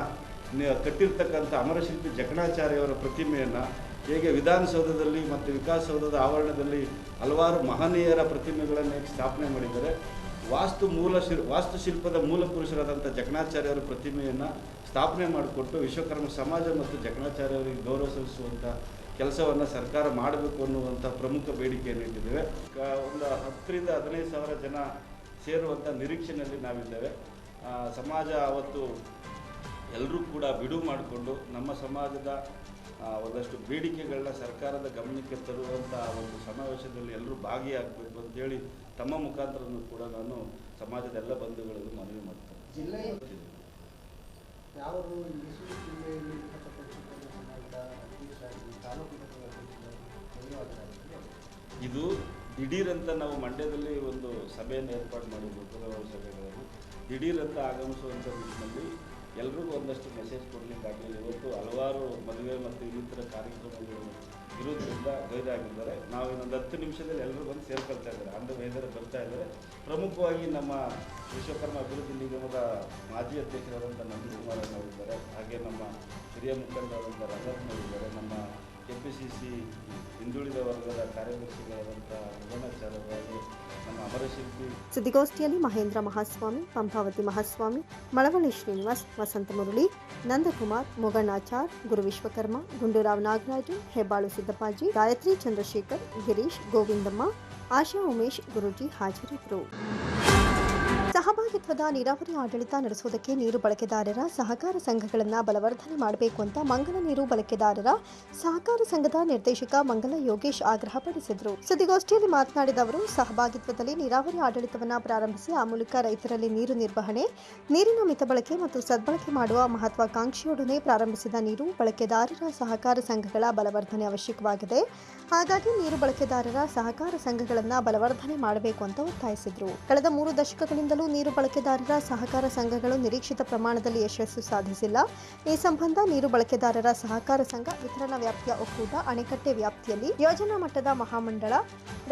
ಕಟ್ಟಿರ್ತಕ್ಕಂಥ ಅಮರಶಿಲ್ಪಿ ಜಕಣಾಚಾರ್ಯವರ ಪ್ರತಿಮೆಯನ್ನು ಹೇಗೆ ವಿಧಾನಸೌಧದಲ್ಲಿ ಮತ್ತು ವಿಕಾಸಸೌಧದ ಆವರಣದಲ್ಲಿ ಹಲವಾರು ಮಹನೀಯರ ಪ್ರತಿಮೆಗಳನ್ನು ಸ್ಥಾಪನೆ ಮಾಡಿದ್ದಾರೆ, ವಾಸ್ತು ಮೂಲ ಶಿಲ್ ವಾಸ್ತುಶಿಲ್ಪದ ಮೂಲ ಪುರುಷರಾದಂಥ ಜಕಣಾಚಾರ್ಯವರ ಪ್ರತಿಮೆಯನ್ನು ಸ್ಥಾಪನೆ ಮಾಡಿಕೊಟ್ಟು ವಿಶ್ವಕರ್ಮ ಸಮಾಜ ಮತ್ತು ಜಕಣಾಚಾರ್ಯವರಿಗೆ ಗೌರವ ಸಲ್ಲಿಸುವಂಥ ಕೆಲಸವನ್ನು ಸರ್ಕಾರ ಮಾಡಬೇಕು ಅನ್ನುವಂಥ ಪ್ರಮುಖ ಬೇಡಿಕೆಯನ್ನು ಇಟ್ಟಿದ್ದೇವೆ. ಒಂದು ಹತ್ತರಿಂದ ಹದಿನೈದು ಸಾವಿರ ಜನ ಸೇರುವಂಥ ನಿರೀಕ್ಷೆಯಲ್ಲಿ ನಾವಿದ್ದೇವೆ. ಸಮಾಜ ಅವತ್ತು ಎಲ್ಲರೂ ಕೂಡ ಬಿಡುವು ಮಾಡಿಕೊಂಡು ನಮ್ಮ ಸಮಾಜದ ಒಂದಷ್ಟು ಬೇಡಿಕೆಗಳನ್ನ ಸರ್ಕಾರದ ಗಮನಕ್ಕೆ ತರುವಂಥ ಒಂದು ಸಮಾವೇಶದಲ್ಲಿ ಎಲ್ಲರೂ ಭಾಗಿಯಾಗಬೇಕು ಅಂತೇಳಿ ತಮ್ಮ ಮುಖಾಂತರನೂ ಕೂಡ ನಾನು ಸಮಾಜದ ಎಲ್ಲ ಬಂಧುಗಳಿಗೂ ಮನವಿ ಮಾಡ್ತೇನೆ. ಇದು ದಿಢೀರಂತ ನಾವು ಮಂಡ್ಯದಲ್ಲಿ ಒಂದು ಸಭೆಯನ್ನು ಏರ್ಪಾಡು ಮಾಡಿದ್ವಿ ಪೂರ್ವಭಾವಿ ಸಭೆಗಳನ್ನು ದಿಢೀರಂತ ಆಗಮಿಸುವಂಥ ನಿಟ್ಟಿನಲ್ಲಿ ಎಲ್ರಿಗೂ ಒಂದಷ್ಟು ಮೆಸೇಜ್ ಕೊಡಲಿಕ್ಕಾಗಲಿಲ್ಲ. ಇವತ್ತು ಹಲವಾರು ಮದುವೆ ಮತ್ತು ಇನ್ನಿತರ ಕಾರ್ಯಕ್ರಮಗಳು ಇರೋದ್ರಿಂದ ಗೈರಾಗಿದ್ದಾರೆ ನಾವು ಇನ್ನೊಂದು ಹತ್ತು ನಿಮಿಷದಲ್ಲಿ ಎಲ್ಲರೂ ಬಂದು ಸೇರ್ಕೊಳ್ತಾ ಇದ್ದಾರೆ. ಅಂದ ವೈದ್ಯರು ಬರ್ತಾ ಇದ್ದಾರೆ. ಪ್ರಮುಖವಾಗಿ ನಮ್ಮ ವಿಶ್ವಕರ್ಮ ಅಭಿವೃದ್ಧಿ ನಿಗಮದ ಮಾಜಿ ಅಧ್ಯಕ್ಷರಾದಂಥ ಅವರಿದ್ದಾರೆ ಹಾಗೆ ನಮ್ಮ ಹಿರಿಯ ಮುಖಂಡರಾದಂಥ ರಂಗಪ್ಪನವರಿದ್ದಾರೆ ನಮ್ಮ ಕೆ ಪಿ ಸಿ ಸಿ ಹಿಂದುಳಿದ ವರ್ಗದ ಕಾರ್ಯದರ್ಶಿಗಳಾದಂಥ ನಮ್ಮ ಸುದ್ದಿಗೋಷ್ಠಿಯಲ್ಲಿ ಮಹೇಂದ್ರ ಮಹಾಸ್ವಾಮಿ, ಪಂಪಾವತಿ ಮಹಾಸ್ವಾಮಿ, ಮಳವಳ್ಳಿ ಶ್ರೀನಿವಾಸ್, ವಸಂತ ಮುರಳಿ, ನಂದಕುಮಾರ್ ಮೊಗಣ್ಣಾಚಾರ್ ಗುರು ವಿಶ್ವಕರ್ಮ ಗುಂಡೂರಾವ್ ನಾಗರಾಜು, ಹೆಬ್ಬಾಳು ಸಿದ್ದಪ್ಪಾಜಿ, ಗಾಯತ್ರಿ ಚಂದ್ರಶೇಖರ್, ಗಿರೀಶ್ ಗೋವಿಂದಮ್ಮ, ಆಶಾ ಉಮೇಶ್ ಹಾಜರಿ ಹಾಜರಿದ್ದರು. ಸಹಭಾಗಿತ್ವದ ನೀರಾವರಿ ಆಡಳಿತ ನಡೆಸುವುದಕ್ಕೆ ನೀರು ಬಳಕೆದಾರರ ಸಹಕಾರ ಸಂಘಗಳನ್ನು ಬಲವರ್ಧನೆ ಮಾಡಬೇಕು ಅಂತ ಮಂಗಲ ನೀರು ಬಳಕೆದಾರರ ಸಹಕಾರ ಸಂಘದ ನಿರ್ದೇಶಕ ಮಂಗಲ ಯೋಗೇಶ್ ಆಗ್ರಹಪಡಿಸಿದರು ಸುದ್ದಿಗೋಷ್ಠಿಯಲ್ಲಿ ಮಾತನಾಡಿದ ಅವರು, ಸಹಭಾಗಿತ್ವದಲ್ಲಿ ನೀರಾವರಿ ಆಡಳಿತವನ್ನು ಪ್ರಾರಂಭಿಸಿ ಆ ಮೂಲಕ ರೈತರಲ್ಲಿ ನೀರು ನಿರ್ವಹಣೆ, ನೀರಿನ ಮಿತ ಬಳಕೆ ಮತ್ತು ಸದ್ಬಳಕೆ ಮಾಡುವ ಮಹತ್ವಾಕಾಂಕ್ಷೆಯೊಡನೆ ಪ್ರಾರಂಭಿಸಿದ ನೀರು ಬಳಕೆದಾರರ ಸಹಕಾರ ಸಂಘಗಳ ಬಲವರ್ಧನೆ ಅವಶ್ಯಕವಾಗಿದೆ. ಹಾಗಾಗಿ ನೀರು ಬಳಕೆದಾರರ ಸಹಕಾರ ಸಂಘಗಳನ್ನು ಬಲವರ್ಧನೆ ಮಾಡಬೇಕು ಅಂತ ಒತ್ತಾಯಿಸಿದರು. ಕಳೆದ ಮೂರು ದಶಕಗಳಿಂದಲೂ ನೀರು ಬಳಕೆದಾರರ ಸಹಕಾರ ಸಂಘಗಳು ನಿರೀಕ್ಷಿತ ಪ್ರಮಾಣದಲ್ಲಿ ಯಶಸ್ಸು ಸಾಧಿಸಿಲ್ಲ. ಈ ಸಂಬಂಧ ನೀರು ಬಳಕೆದಾರರ ಸಹಕಾರ ಸಂಘ ವಿತರಣಾ ವ್ಯಾಪ್ತಿಯ ಒಕ್ಕೂಟ ಅಣೆಕಟ್ಟೆ ವ್ಯಾಪ್ತಿಯಲ್ಲಿ ಯೋಜನಾ ಮಟ್ಟದ ಮಹಾಮಂಡಳ,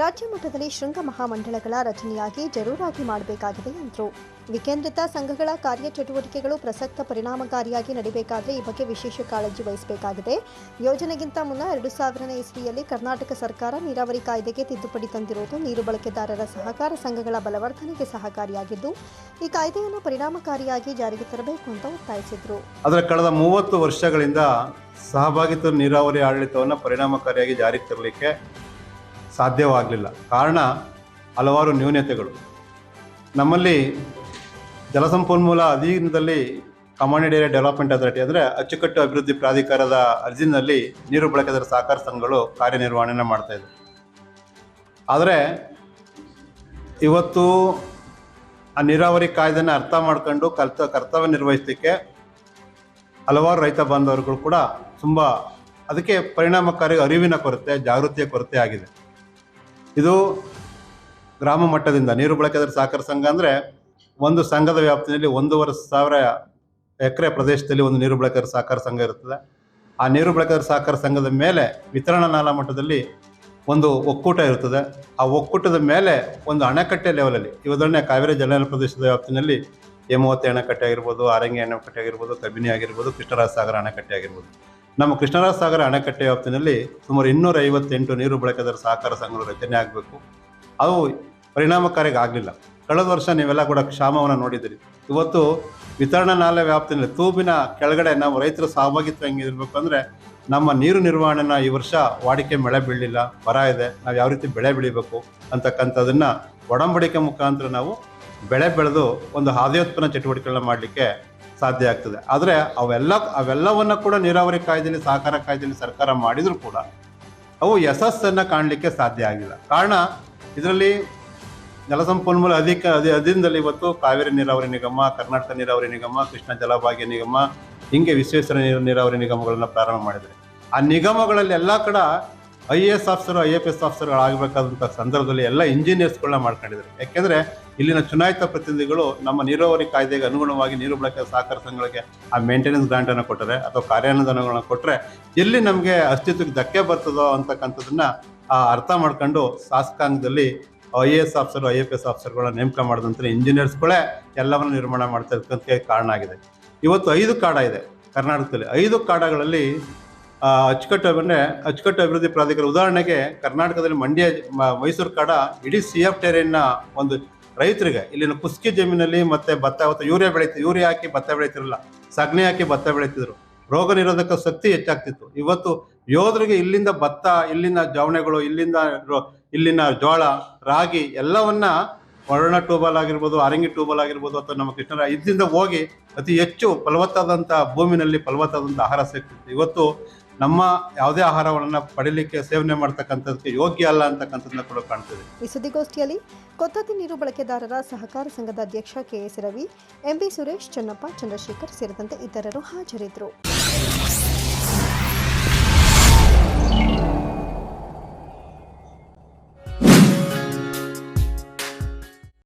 ರಾಜ್ಯ ಮಟ್ಟದಲ್ಲಿ ಶೃಂಗ ಮಹಾಮಂಡಳಗಳ ರಚನೆಯಾಗಿ ಜರೂರಾಗಿ ಮಾಡಬೇಕಾಗಿದೆ ಎಂದರು. ವಿಕೇಂದ್ರಿತ ಸಂಘಗಳ ಕಾರ್ಯಚಟುವಟಿಕೆಗಳು ಪ್ರಸಕ್ತ ಪರಿಣಾಮಕಾರಿಯಾಗಿ ನಡೆಯಬೇಕಾದರೆ ಈ ಬಗ್ಗೆ ವಿಶೇಷ ಕಾಳಜಿ ವಹಿಸಬೇಕಾಗಿದೆ. ಯೋಜನೆಗಿಂತ ಮುನ್ನ ಎರಡು ಸಾವಿರನೇ ಇಸ್ವಿಯಲ್ಲಿ ಕರ್ನಾಟಕ ಸರ್ಕಾರ ನೀರಾವರಿ ಕಾಯ್ದೆಗೆ ತಿದ್ದುಪಡಿ ತಂದಿರುವುದು ನೀರು ಬಳಕೆದಾರರ ಸಹಕಾರ ಸಂಘಗಳ ಬಲವರ್ಧನೆಗೆ ಸಹಕಾರಿಯಾಗಿದ್ದು ಈ ಕಾಯ್ದೆಯನ್ನು ಪರಿಣಾಮಕಾರಿಯಾಗಿ ಜಾರಿಗೆ ತರಬೇಕು ಅಂತ ಒತ್ತಾಯಿಸಿದರು. ಆದರೆ ಕಳೆದ ಮೂವತ್ತು ವರ್ಷಗಳಿಂದ ಸಹಭಾಗಿತ್ವ ನೀರಾವರಿ ಆಡಳಿತವನ್ನು ಪರಿಣಾಮಕಾರಿಯಾಗಿ ಜಾರಿಗೆ ತರಲಿಕ್ಕೆ ಸಾಧ್ಯವಾಗಲಿಲ್ಲ. ಕಾರಣ ಹಲವಾರು ನ್ಯೂನತೆಗಳು. ನಮ್ಮಲ್ಲಿ ಜಲಸಂಪನ್ಮೂಲ ಅಧೀನದಲ್ಲಿ ಕಮಾಂಡೆಡ್ ಏರಿಯಾ ಡೆವಲಪ್ಮೆಂಟ್ ಅಥಾರಿಟಿ ಅಂದರೆ ಅಚ್ಚುಕಟ್ಟು ಅಭಿವೃದ್ಧಿ ಪ್ರಾಧಿಕಾರದ ಅರ್ಜಿನಲ್ಲಿ ನೀರು ಬಳಕೆದಾರ ಸಹಕಾರ ಸಂಘಗಳು ಕಾರ್ಯನಿರ್ವಹಣೆ ಮಾಡ್ತಾ ಇದ್ವು. ಆದರೆ ಇವತ್ತು ಆ ನೀರಾವರಿ ಕಾಯ್ದೆನ ಅರ್ಥ ಮಾಡ್ಕೊಂಡು ಕರ್ತ ಕರ್ತವ್ಯ ನಿರ್ವಹಿಸಲಿಕ್ಕೆ ಹಲವಾರು ರೈತ ಬಾಂಧವರುಗಳು ಕೂಡ ತುಂಬ ಅದಕ್ಕೆ ಪರಿಣಾಮಕಾರಿ ಅರಿವಿನ ಕೊರತೆ, ಜಾಗೃತಿಯ ಕೊರತೆ ಆಗಿದೆ. ಇದು ಗ್ರಾಮ ಮಟ್ಟದಿಂದ ನೀರು ಬಳಕೆದಾರ ಸಹಕಾರ ಸಂಘ ಅಂದರೆ ಒಂದು ಸಂಘದ ವ್ಯಾಪ್ತಿಯಲ್ಲಿ ಒಂದೂವರೆ ಸಾವಿರ ಎಕರೆ ಪ್ರದೇಶದಲ್ಲಿ ಒಂದು ನೀರು ಬಳಕೆದಾರ ಸಹಕಾರ ಸಂಘ ಇರುತ್ತದೆ. ಆ ನೀರು ಬಳಕೆದಾರ ಸಹಕಾರ ಸಂಘದ ಮೇಲೆ ವಿತರಣಾ ನಾಲಾ ಮಟ್ಟದಲ್ಲಿ ಒಂದು ಒಕ್ಕೂಟ ಇರ್ತದೆ. ಆ ಒಕ್ಕೂಟದ ಮೇಲೆ ಒಂದು ಅಣೆಕಟ್ಟೆ ಲೆವೆಲಲ್ಲಿ ಉದಾಹರಣೆ ಕಾವೇರಿ ಜಲಾನಯನ ಪ್ರದೇಶದ ವ್ಯಾಪ್ತಿನಲ್ಲಿ ಹೇಮಾವತಿ ಅಣೆಕಟ್ಟೆ ಆಗಿರ್ಬೋದು, ಆರಂಗಿ ಅಣೆಕಟ್ಟೆ ಆಗಿರ್ಬೋದು, ಕಬಿನಿ ಆಗಿರ್ಬೋದು ಕೃಷ್ಣರಾಜ ಸಾಗರ ಅಣೆಕಟ್ಟೆ ಆಗಿರ್ಬೋದು. ನಮ್ಮ ಕೃಷ್ಣರಾಜ ಸಾಗರ ಅಣೆಕಟ್ಟೆ ವ್ಯಾಪ್ತಿನಲ್ಲಿ ಸುಮಾರು ಇನ್ನೂರ ಐವತ್ತೆಂಟು ನೀರು ಬಳಕೆದಾರ ಸಹಕಾರ ಸಂಘಗಳು ರಚನೆ ಆಗಬೇಕು. ಅವು ಪರಿಣಾಮಕಾರಿಗೆ ಆಗಲಿಲ್ಲ. ಕಳೆದ ವರ್ಷ ನೀವೆಲ್ಲ ಕೂಡ ಕ್ಷಾಮವನ್ನು ನೋಡಿದ್ದೀರಿ. ಇವತ್ತು ವಿತರಣಾ ನಾಲೆ ವ್ಯಾಪ್ತಿನಲ್ಲಿ ತೂಬಿನ ಕೆಳಗಡೆ ನಾವು ರೈತರ ಸಹಭಾಗಿತ್ವ ಹೆಂಗಿರ್ಬೇಕು ಅಂದರೆ ನಮ್ಮ ನೀರು ನಿರ್ವಹಣೆನ ಈ ವರ್ಷ ವಾಡಿಕೆ ಮಳೆ ಬೀಳಲಿಲ್ಲ, ಬರ ಇದೆ, ನಾವು ಯಾವ ರೀತಿ ಬೆಳೆ ಬೆಳಿಬೇಕು ಅಂತಕ್ಕಂಥದ್ದನ್ನು ಒಡಂಬಡಿಕೆ ಮುಖಾಂತರ ನಾವು ಬೆಳೆ ಬೆಳೆದು ಒಂದು ಹಾದಿಯೋತ್ಪನ್ನ ಚಟುವಟಿಕೆಗಳನ್ನ ಮಾಡಲಿಕ್ಕೆ ಸಾಧ್ಯ ಆಗ್ತದೆ. ಆದರೆ ಅವೆಲ್ಲ, ಅವೆಲ್ಲವನ್ನ ಕೂಡ ನೀರಾವರಿ ಕಾಯ್ದೆಯಲ್ಲಿ ಸಹಕಾರ ಕಾಯ್ದೆಯಲ್ಲಿ ಸರ್ಕಾರ ಮಾಡಿದರೂ ಕೂಡ ಅವು ಯಶಸ್ಸನ್ನು ಕಾಣಲಿಕ್ಕೆ ಸಾಧ್ಯ ಆಗಿಲ್ಲ. ಕಾರಣ ಇದರಲ್ಲಿ ಜಲಸಂಪನ್ಮೂಲ ಅಧಿಕ, ಅಧಿ, ಅಧೀನದಲ್ಲಿ ಇವತ್ತು ಕಾವೇರಿ ನೀರಾವರಿ ನಿಗಮ, ಕರ್ನಾಟಕ ನೀರಾವರಿ ನಿಗಮ, ಕೃಷ್ಣ ಜಲಭಾಗ್ಯ ನಿಗಮ, ಹಿಂಗೆ ವಿಶ್ವೇಶ್ವರ ನೀರು ನೀರಾವರಿ ನಿಗಮಗಳನ್ನು ಪ್ರಾರಂಭ ಮಾಡಿದ್ದಾರೆ. ಆ ನಿಗಮಗಳಲ್ಲಿ ಎಲ್ಲ ಕಡೆ I A S officer I F S ಆಫೀಸರ್ಗಳಾಗಬೇಕಾದಂಥ ಸಂದರ್ಭದಲ್ಲಿ ಎಲ್ಲ ಇಂಜಿನಿಯರ್ಸ್ಗಳನ್ನ ಮಾಡ್ಕೊಂಡಿದ್ದಾರೆ. ಯಾಕೆಂದರೆ ಇಲ್ಲಿನ ಚುನಾಯಿತ ಪ್ರತಿನಿಧಿಗಳು ನಮ್ಮ ನೀರಾವರಿ ಕಾಯ್ದೆಗೆ ಅನುಗುಣವಾಗಿ ನೀರು ಬಳಕೆ ಸಹಕಾರ ಸಂಘಗಳಿಗೆ ಆ ಮೇಂಟೆನೆನ್ಸ್ ಗ್ರಾಂಟನ್ನು ಕೊಟ್ಟರೆ ಅಥವಾ ಕಾರ್ಯಾನುದಾನಗಳನ್ನು ಕೊಟ್ಟರೆ ಎಲ್ಲಿ ನಮಗೆ ಅಸ್ತಿತ್ವಕ್ಕೆ ಧಕ್ಕೆ ಬರ್ತದೋ ಅಂತಕ್ಕಂಥದ್ದನ್ನು ಅರ್ಥ ಮಾಡ್ಕೊಂಡು ಶಾಸಕಾಂಗದಲ್ಲಿ I A S officer I F S ಆಫೀಸರ್ಗಳನ್ನ ನೇಮಕ ಮಾಡಿದಂಥ ಇಂಜಿನಿಯರ್ಸ್ಗಳೇ ಎಲ್ಲವನ್ನು ನಿರ್ಮಾಣ ಮಾಡ್ತಾ ಇರ್ತಕ್ಕಂಥ ಕಾರಣ ಆಗಿದೆ. ಇವತ್ತು ಐದು ಕಾಡ ಇದೆ ಕರ್ನಾಟಕದಲ್ಲಿ. ಐದು ಕಾಡಗಳಲ್ಲಿ ಅಚ್ಚುಕಟ್ಟು ಅಂದರೆ ಅಚ್ಚುಕಟ್ಟು ಅಭಿವೃದ್ಧಿ ಪ್ರಾಧಿಕಾರ. ಉದಾಹರಣೆಗೆ ಕರ್ನಾಟಕದಲ್ಲಿ ಮಂಡ್ಯ ಮೈಸೂರು ಕಾಡ ಇಡೀ ಸಿ ಎಫ್ ಟೆರೇನ್ನ ಒಂದು ರೈತರಿಗೆ ಇಲ್ಲಿನ ಕುಸ್ಕಿ ಜಮೀನಲ್ಲಿ ಮತ್ತೆ ಭತ್ತ, ಅವತ್ತು ಯೂರಿಯಾ ಬೆಳೀತಿ, ಯೂರಿಯಾ ಹಾಕಿ ಭತ್ತ ಬೆಳೀತಿರಲ್ಲ ಸಗಣಿ ಹಾಕಿ ಭತ್ತ ಬೆಳೀತಿದ್ರು. ರೋಗ ನಿರೋಧಕ ಶಕ್ತಿ ಹೆಚ್ಚಾಗ್ತಿತ್ತು. ಇವತ್ತು ಯೋಧರಿಗೆ ಇಲ್ಲಿಂದ ಭತ್ತ, ಇಲ್ಲಿನ ಜವಣೆಗಳು ಇಲ್ಲಿಂದ ಇಲ್ಲಿನ ಜೋಳ ರಾಗಿ ಎಲ್ಲವನ್ನ ವರ್ಣ ಟ್ಯೂಬಲ್ ಆಗಿರ್ಬೋದು, ಅರಂಗಿ ಟ್ಯೂಬಲ್ ಆಗಿರ್ಬೋದು, ಅಥವಾ ನಮ್ಮ ಕೃಷ್ಣರ ಇದರಿಂದ ಹೋಗಿ ಅತಿ ಹೆಚ್ಚು ಫಲವತ್ತಾದಂಥ ಭೂಮಿನಲ್ಲಿ ಫಲವತ್ತಾದಂಥ ಆಹಾರ ಸಿಗ್ತಿತ್ತು. ಇವತ್ತು ನಮ್ಮ ಯಾವುದೇ ಆಹಾರವನ್ನು ಪಡಿಲಿಕ್ಕೆ ಸೇವನೆ ಮಾಡ್ತಕ್ಕಂಥದಕ್ಕೆ ಯೋಗ್ಯ ಅಲ್ಲ ಅಂತಕ್ಕಂಥದ್ದನ್ನ ಕೂಡ ಕಾಣ್ತದೆ. ಈ ಸುದ್ದಿಗೋಷ್ಠಿಯಲ್ಲಿ ಕೊತ್ತತಿ ನೀರು ಬಳಕೆದಾರರ ಸಹಕಾರ ಸಂಘದ ಅಧ್ಯಕ್ಷ ಕೆಎಸ್ ರವಿ ಎಂಬಿ ಸುರೇಶ್, ಚನ್ನಪ್ಪ, ಚಂದ್ರಶೇಖರ್ ಸೇರಿದಂತೆ ಇತರರು ಹಾಜರಿದ್ದರು.